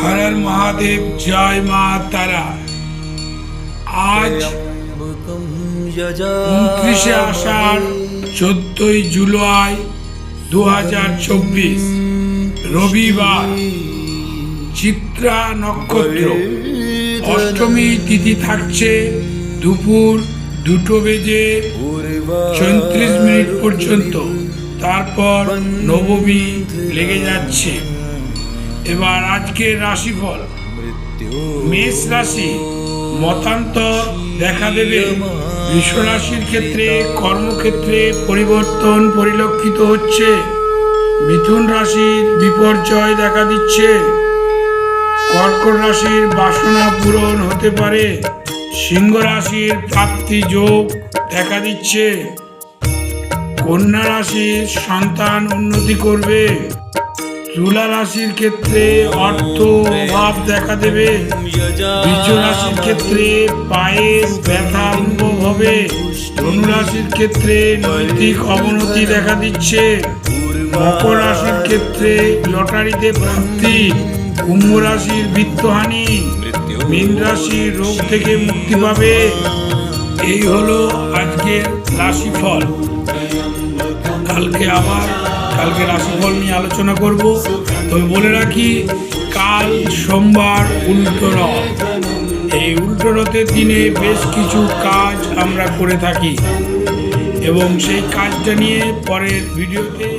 হর মহাদেব, জয় মা তারা। আজ উনত্রিশে আষাঢ়, চোদ্দই জুলাই দু হাজার চব্বিশ, রবিবার, চিত্রা নক্ষত্র। অষ্টমী তিথি থাকছে দুপুর দুটো বেজে চৌত্রিশ মিনিট পর্যন্ত। তারপর নবমী লেগে যাচ্ছে। এবার আজকের রাশিফল। মেষ রাশি মতান্তর দেখা দেবে। বৃষ রাশির ক্ষেত্রে কর্মক্ষেত্রে পরিবর্তন পরিলক্ষিত হচ্ছে। মিথুন রাশির বিপর্যয় দেখা দিচ্ছে। কর্কট রাশির বাসনা পূরণ হতে পারে। সিংহ রাশির প্রাপ্তি যোগ দেখা দিচ্ছে। কন্যা রাশির সন্তান উন্নতি করবে। তুলা রাশির ক্ষেত্রে অর্থ অভাব দেখা দেবে। বীজ রাশির ক্ষেত্রে পায়ের ব্যথা অনুভব হবে। ধনু রাশির ক্ষেত্রে নৈতিক অবনতি দেখা দিচ্ছে। মকর রাশির ক্ষেত্রে লটারিতে প্রাপ্তি কুম্ভ রাশির বৃত্তহানি। মীন রাশির রোগ থেকে মুক্তি পাবে। এই হলো আজকের রাশিফল। কালকে আবার কালকে রাশিফল নিয়ে আলোচনা করব। তবে বলে রাখি, কাল সোমবার উল্টো রথ। এই উল্টো রথের দিনে বেশ কিছু কাজ আমরা করে থাকি। এবং সেই কাজটা নিয়ে পরের ভিডিওতে